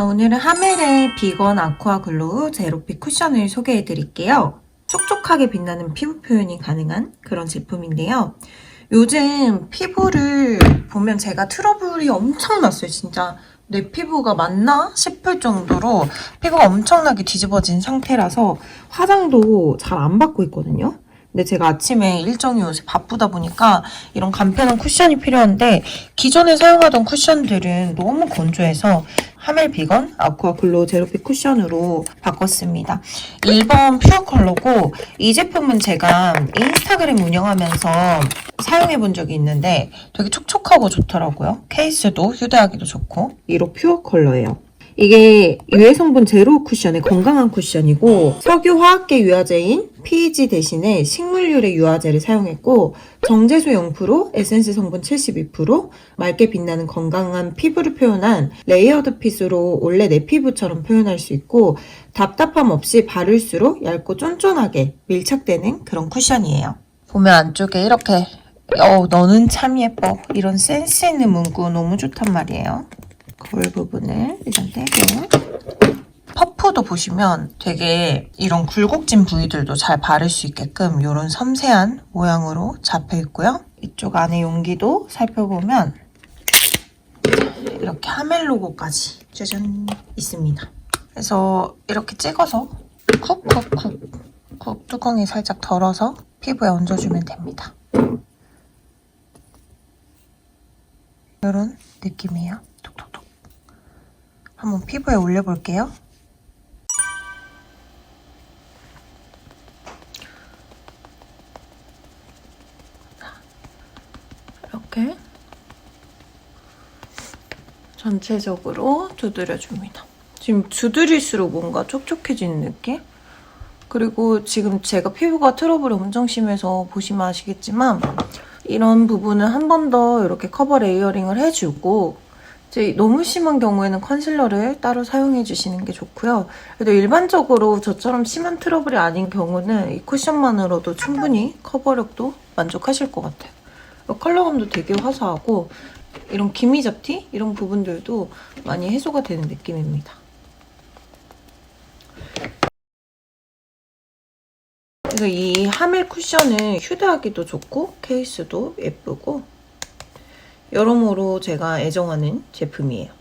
자, 오늘은 하멜의 비건 아쿠아 글로우 제로빛 쿠션을 소개해 드릴게요. 촉촉하게 빛나는 피부 표현이 가능한 그런 제품인데요. 요즘 피부를 보면 제가 트러블이 엄청 났어요. 진짜 내 피부가 맞나 싶을 정도로 피부가 엄청나게 뒤집어진 상태라서 화장도 잘 안 받고 있거든요. 근데 제가 아침에 일정이 요새 바쁘다 보니까 이런 간편한 쿠션이 필요한데 기존에 사용하던 쿠션들은 너무 건조해서 하멜 비건 아쿠아 글로우 제로빛 쿠션으로 바꿨습니다. 1번 퓨어 컬러고 이 제품은 제가 인스타그램 운영하면서 사용해 본 적이 있는데 되게 촉촉하고 좋더라고요. 케이스도 휴대하기도 좋고 1호 퓨어 컬러예요. 이게 유해 성분 제로 쿠션의 건강한 쿠션이고 석유 화학계 유화제인 PEG 대신에 식물 유래 유화제를 사용했고 정제수 0%, 에센스 성분 72%, 맑게 빛나는 건강한 피부를 표현한 레이어드 핏으로 원래 내 피부처럼 표현할 수 있고 답답함 없이 바를수록 얇고 쫀쫀하게 밀착되는 그런 쿠션이에요. 보면 안쪽에 이렇게 어 너는 참 예뻐 이런 센스 있는 문구 너무 좋단 말이에요. 거울 부분을 일단 떼고 퍼프도 보시면 되게 이런 굴곡진 부위들도 잘 바를 수 있게끔 이런 섬세한 모양으로 잡혀 있고요. 이쪽 안에 용기도 살펴보면 이렇게 하멜 로고까지 짜잔 있습니다. 그래서 이렇게 찍어서 쿡쿡쿡 쿡 뚜껑이 살짝 덜어서 피부에 얹어주면 됩니다. 이런 느낌이에요. 한번 피부에 올려볼게요. 이렇게 전체적으로 두드려줍니다. 지금 두드릴수록 뭔가 촉촉해지는 느낌? 그리고 지금 제가 피부가 트러블이 엄청 심해서 보시면 아시겠지만 이런 부분은 한 번 더 이렇게 커버 레이어링을 해주고 이제 너무 심한 경우에는 컨실러를 따로 사용해 주시는 게 좋고요. 그래도 일반적으로 저처럼 심한 트러블이 아닌 경우는 이 쿠션만으로도 충분히 커버력도 만족하실 것 같아요. 컬러감도 되게 화사하고 이런 기미 잡티 이런 부분들도 많이 해소가 되는 느낌입니다. 그래서 이 하멜 쿠션은 휴대하기도 좋고 케이스도 예쁘고 여러모로 제가 애정하는 제품이에요.